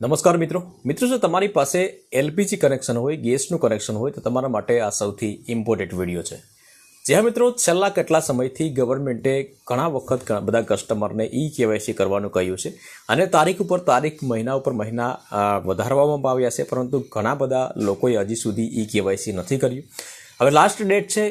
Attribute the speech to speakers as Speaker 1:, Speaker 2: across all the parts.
Speaker 1: નમસ્કાર મિત્રો. મિત્રો, જો તમારી પાસે એલપીજી કનેક્શન હોય, ગેસનું કનેક્શન હોય, તો તમારા માટે આ સૌથી ઇમ્પોર્ટન્ટ વીડિયો છે. જ્યાં મિત્રો, છેલ્લા કેટલા સમયથી ગવર્મેન્ટે ઘણા વખત બધા કસ્ટમરને ઈ કેવાયસી કરવાનું કહ્યું છે અને તારીખ ઉપર તારીખ, મહિના ઉપર મહિના વધારવામાં આવ્યા છે, પરંતુ ઘણા બધા લોકોએ હજી સુધી ઈ કેવાયસી નથી કર્યું. હવે લાસ્ટ ડેટ છે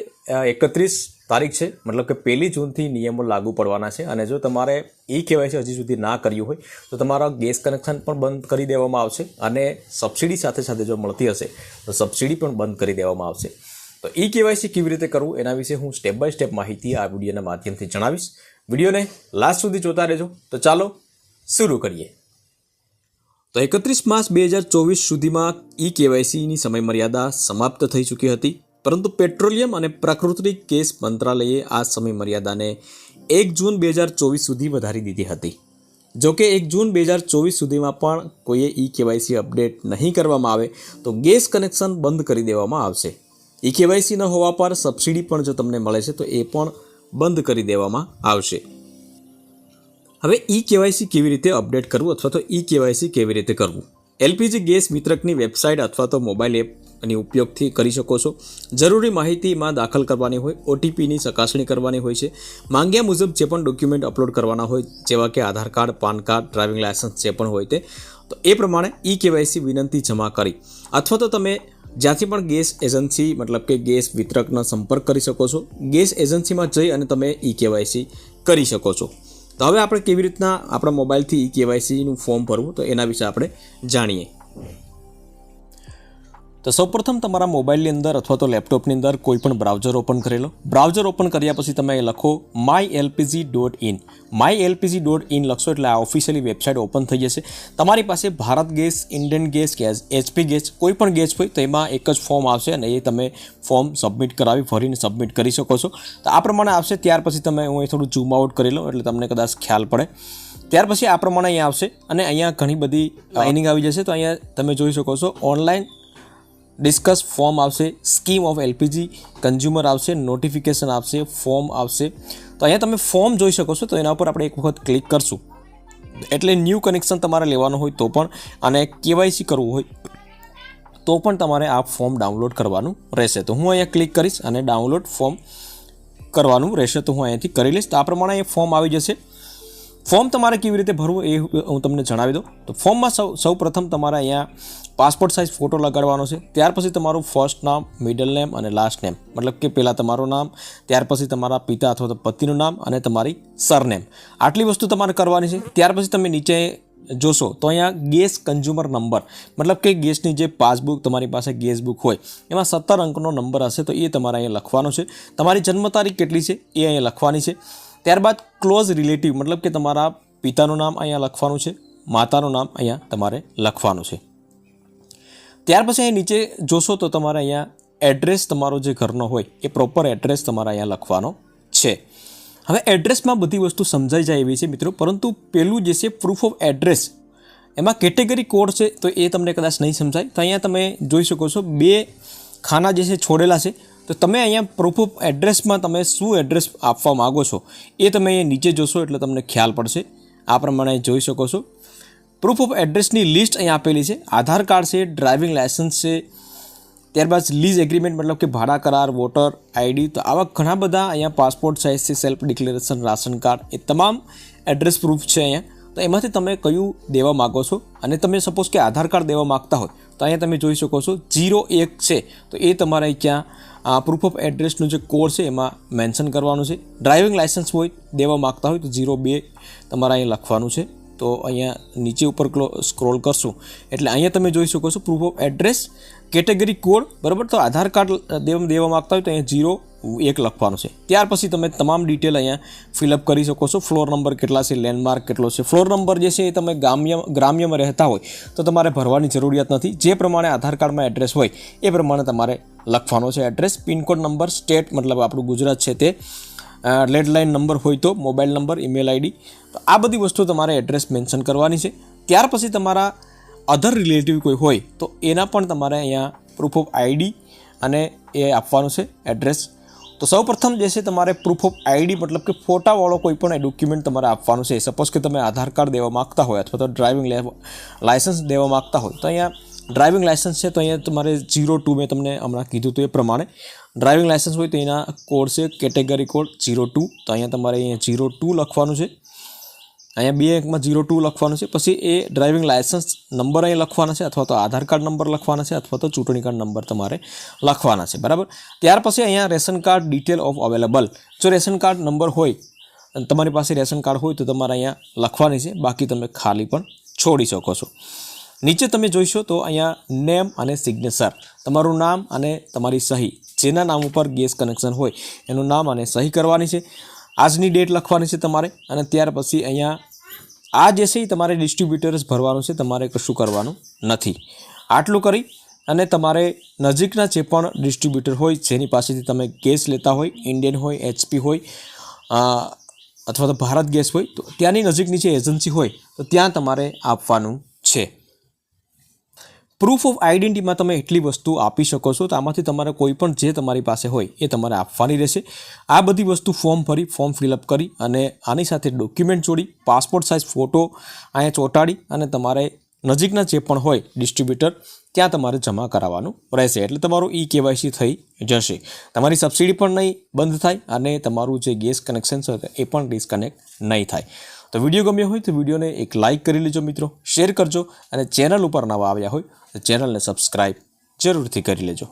Speaker 1: એકત્રીસ તારીખ છે. મતલબ કે પહેલી જૂનથી નિયમો લાગુ પડવાના છે અને જો તમારે ઈ કેવાયસી હજી સુધી ના કર્યું હોય, તો તમારા ગેસ કનેક્શન પણ બંધ કરી દેવામાં આવશે અને સબસિડી સાથે સાથે જો મળતી હશે, તો સબસિડી પણ બંધ કરી દેવામાં આવશે. તો એ કેવાયસી કેવી રીતે કરવું એના વિશે હું સ્ટેપ બાય સ્ટેપ માહિતી આ વિડીયોના માધ્યમથી જણાવીશ. વિડીયોને લાસ્ટ સુધી જોતા રહેજો. તો ચાલો શરૂ કરીએ. તો એકત્રીસ માર્ચ બે હજાર ચોવીસ સુધીમાં ઈ કેવાયસીની સમયમર્યાદા સમાપ્ત થઈ ચૂકી હતી. પરંતુ પેટ્રોલિયમ અને પ્રાકૃતિક ગેસ મંત્રાલયે આ સમય મર્યાદાને એક જૂન બે હજાર ચોવીસ સુધી વધારી દીધી હતી. જોકે એક જૂન બે હજાર ચોવીસ સુધીમાં પણ કોઈએ ઈ કેવાયસી અપડેટ નહીં કરવામાં આવે તો ગેસ કનેક્શન બંધ કરી દેવામાં આવશે. ઈ કેવાયસી ન હોવા પર સબસિડી પણ જો તમને મળે છે તો એ પણ બંધ કરી દેવામાં આવશે. હવે ઈ કેવાયસી કેવી રીતે અપડેટ કરવું અથવા તો ઈ કેવાયસી કેવી રીતે કરવું? એલપીજી ગેસ વિતરકની વેબસાઇટ અથવા તો મોબાઈલ એપની ઉપયોગથી કરી શકો છો. જરૂરી માહિતીમાં દાખલ કરવાની હોય ઓટીપીની ચકાસણી કરવાની હોય છે. માંગ્યા મુજબ જે પણ ડોક્યુમેન્ટ અપલોડ કરવાના હોય, જેવા કે Aadhaar card, PAN card driving licence જે પણ હોય તે, તો એ પ્રમાણે ઈ કેવાયસી વિનંતી જમા કરી. અથવા તો તમે જ્યાંથી પણ ગેસ એજન્સી, મતલબ કે ગેસ વિતરકનો સંપર્ક કરી શકો છો. ગેસ એજન્સીમાં જઈ અને તમે ઈ કેવાયસી કરી શકો છો. તો હવે આપણે કેવી રીતના આપણા મોબાઈલથી ઈ કેવાયસીનું ફોર્મ ભરવું, તો એના વિશે આપણે જાણીએ. તો સૌપ્રથમ તમારા મોબાઈલની અંદર અથવા તો લેપટોપની અંદર કોઈ પણ બ્રાઉઝર ઓપન કરેલો. બ્રાઉઝર ઓપન કર્યા પછી તમે લખો my LPG dot in my LPG dot in લખશો એટલે આ ઓફિશિયલી વેબસાઇટ ઓપન થઈ જશે. તમારી પાસે ભારત ગેસ ઇન્ડિયન ગેસ કે એચપી ગેસ કોઈ પણ ગેસ હોય તો એમાં એક જ ફોર્મ આવશે અને એ તમે ફોર્મ સબમિટ કરાવી ભરીને સબમિટ કરી શકો છો. તો આ પ્રમાણે આવશે. ત્યાર પછી તમે હું એ થોડું ઝૂમ આઉટ કરી લઉં એટલે તમને કદાચ ખ્યાલ પડે. ત્યાર પછી આ પ્રમાણે અહીંયા આવશે અને અહીંયા ઘણી બધી લાઇનિંગ આવી જશે. તો અહીંયા તમે જોઈ શકો છો ઓનલાઈન ડિસ્કસ ફોર્મ આવશે, સ્કીમ ઓફ એલપીજી, કન્ઝ્યુમર આવશે, નોટિફિકેશન આવશે, ફોર્મ આવશે. તો અહીંયા તમે ફોર્મ જોઈ શકો છો, તો એના ઉપર આપણે એક વખત ક્લિક કરશું. એટલે ન્યૂ કનેક્શન તમારે લેવાનું હોય તો પણ અને કેવાયસી કરવું હોય તો પણ તમારે આ ફોર્મ ડાઉનલોડ કરવાનું રહેશે. તો હું અહીંયા ક્લિક કરીશ અને ડાઉનલોડ ફોર્મ કરવાનું રહેશે, તો હું અહીંયાથી કરી લઈશ. તો આ પ્રમાણે એ ફોર્મ આવી જશે. ફોર્મ તમારે કેવી રીતે ભરવું એ હું તમને જણાવી દઉં. તો ફોર્મમાં સૌ સૌ પ્રથમ તમારે અહીંયા પાસપોર્ટ સાઇઝ ફોટો લગાડવાનો છે. ત્યાર પછી તમારું ફર્સ્ટ નામ મિડલ નેમ અને લાસ્ટ નેમ મતલબ કે પહેલાં તમારું નામ, ત્યાર પછી તમારા પિતા અથવા તો પતિનું નામ અને તમારી સરનેમ આટલી વસ્તુ તમારે કરવાની છે. ત્યાર પછી તમે નીચે જોશો તો અહીંયા ગેસ કન્ઝ્યુમર નંબર મતલબ કે ગેસની જે પાસબુક તમારી પાસે ગેસ બુક હોય, એમાં સત્તર અંકનો નંબર હશે તો એ તમારે અહીંયા લખવાનો છે. તમારી જન્મ તારીખ કેટલી છે? એ અહીંયા લખવાની છે. ત્યારબાદ ક્લોઝ રિલેટિવ મતલબ કે તમારા પિતાનું નામ અહીંયા લખવાનું છે, માતાનું નામ અહીંયા તમારે લખવાનું છે. ત્યાર પછી અહીં નીચે જોશો તો તમારે અહીંયા એડ્રેસ તમારો જે ઘરનો હોય, એ પ્રોપર એડ્રેસ તમારે અહીંયા લખવાનો છે. હવે એડ્રેસમાં બધી વસ્તુ સમજાઈ જાય એવી છે મિત્રો, પરંતુ પેલું જે છે પ્રૂફ ઓફ એડ્રેસ એમાં કેટેગરી કોડ છે તો એ તમને કદાચ નહીં સમજાય. તો અહીંયા તમે જોઈ શકો છો, બે ખાના જે છે છોડેલા છે તો તમે અહીંયા પ્રૂફ ઓફ એડ્રેસમાં તમે શું એડ્રેસ આપવા માગો છો એ તમે અહીંયા નીચે જોશો એટલે તમને ખ્યાલ પડશે. આ પ્રમાણે જોઈ શકો છો. પ્રૂફ ઓફ એડ્રેસની લિસ્ટ અહીંયા આપેલી છે. આધાર કાર્ડ છે ડ્રાઇવિંગ લાયસન્સ છે, ત્યારબાદ લીઝ એગ્રીમેન્ટ મતલબ કે ભાડા કરાર વોટર આઈડી તો આવા ઘણા બધા અહીંયા પાસપોર્ટ સાઇઝ છે સેલ્ફ ડિક્લેરેશન રાશન કાર્ડ એ તમામ એડ્રેસ પ્રૂફ છે અહીંયા. તો એમાંથી તમે કયું દેવા માગો છો? અને તમે સપોઝ કે આધાર કાર્ડ દેવા માગતા હોય તો અહીંયા તમે જોઈ શકો છો જીરો એક છે. તો એ તમારે ક્યાં પ્રૂફ ઓફ એડ્રેસનું જે કોડ છે એમાં મેન્શન કરવાનું છે. ડ્રાઇવિંગ લાઇસન્સ હોય, દેવા માગતા હોય તો ઝીરો બે તમારે અહીંયા લખવાનું છે. તો અહીંયા નીચે ઉપર સ્ક્રોલ કરશું. એટલે અહીંયા તમે જોઈ શકો છો proof of address category code બરાબર? તો આધાર કાર્ડ દેવા માગતા હોય તો અહીંયા જીરો એક લખવાનું છે. ત્યાર પછી તમે તમામ ડિટેલ અહીંયા ફિલઅપ કરી શકો છો. ફ્લોર નંબર કેટલા છે લેન્ડમાર્ક કેટલો છે. ફ્લોર નંબર જે છે એ તમે ગ્રામ્ય ગ્રામ્યમાં રહેતા હોય તો તમારે ભરવાની જરૂરિયાત નથી. જે પ્રમાણે આધાર કાર્ડમાં એડ્રેસ હોય એ પ્રમાણે તમારે લખવાનો છે એડ્રેસ પિનકોડ નંબર સ્ટેટ મતલબ આપણું ગુજરાત છે તે લેન્ડલાઇન નંબર હોય તો મોબાઈલ નંબર ઈમેલ આઈડી તો આ બધી વસ્તુ તમારે એડ્રેસ મેન્શન કરવાની છે. ત્યાર પછી તમારા અધર રિલેટિવ કોઈ હોય તો એના પણ તમારે અહીંયા પ્રૂફ ઓફ આઈડી અને એ આપવાનું છે એડ્રેસ તો સૌપ્રથમ જે છે તમારે પ્રૂફ ઓફ આઈડી મતલબ કે ફોટાવાળો કોઈ પણ ડોક્યુમેન્ટ તમારે આપવાનું છે. સપોઝ કે તમે આધાર કાર્ડ દેવા માગતા હોય અથવા તો ડ્રાઇવિંગ લાયસન્સ દેવા માગતા હોય, તો અહીંયા ડ્રાઇવિંગ લાયસન્સ છે, તો અહીંયા તમારે ઝીરો ટુ મેં તમને હમણાં કીધું હતું એ પ્રમાણે. ડ્રાઇવિંગ લાયસન્સ હોય તો એના કોડ છે કેટેગરી કોડ ઝીરો ટુ તો અહીંયા તમારે અહીંયા ઝીરો ટુ લખવાનું છે. અહીંયા બે એકમાં જીરો ટુ લખવાનું છે. પછી એ ડ્રાઇવિંગ લાયસન્સ નંબર અહીં લખવાના છે અથવા તો આધાર કાર્ડ નંબર લખવાના છે અથવા તો ચૂંટણી કાર્ડ નંબર તમારે લખવાના છે. બરાબર? ત્યાર પછી અહીંયા ration card detail of available જો રેશન કાર્ડ નંબર હોય તમારી પાસે રેશન કાર્ડ હોય તો તમારે અહીંયા લખવાની છે. બાકી તમે ખાલી પણ છોડી શકો છો. નીચે તમે જોઈશો તો અહીંયા નેમ અને સિગ્નેચર તમારું નામ અને તમારી સહી. જેના નામ ઉપર ગેસ કનેક્શન હોય, એનું નામ અને સહી કરવાની છે. આજની ડેટ લખવાની છે તમારે અને ત્યાર પછી અહીંયા આ જે છે એ તમારે ડિસ્ટ્રીબ્યુટર્સ ભરવાનું છે, તમારે કશું કરવાનું નથી. આટલું કરી અને તમારે નજીકના જે પણ ડિસ્ટ્રીબ્યુટર હોય, જેની પાસેથી તમે ગેસ લેતા હોય ઇન્ડિયન હોય એચપી હોય અથવા તો ભારત ગેસ હોય, તો ત્યાંની નજીકની જે એજન્સી હોય, તો ત્યાં તમારે આપવાનું પ્રૂફ ઓફ આઈડેન્ટિટીમાં તમે એટલી વસ્તુ આપી શકો છો તો આમાંથી તમારે કોઈ પણ જે તમારી પાસે હોય એ તમારે આપવાની રહેશે. આ બધી વસ્તુ ફોર્મ ભરી ફોર્મ ફિલઅપ કરી અને આની સાથે ડોક્યુમેન્ટ જોડી પાસપોર્ટ સાઇઝ ફોટો અહીંયા ચોંટાડી અને તમારે નજીકના જે પણ હોય ડિસ્ટ્રીબ્યુટર ત્યાં તમારે જમા કરાવવાનું રહેશે. એટલે તમારું ઈ કેવાયસી થઈ જશે. તમારી સબસિડી પણ નહીં બંધ થાય અને તમારું જે ગેસ કનેક્શન છે એ પણ ડિસ્કનેક્ટ નહીં થાય. તો વીડિયો ગમ્યો હોય તો વિડીયોને એક લાઇક કરી લેજો મિત્રો, શેર કરજો અને ચેનલ ઉપર નવા આવ્યા હોય તો ચેનલને સબસ્ક્રાઈબ જરૂરથી કરી લેજો.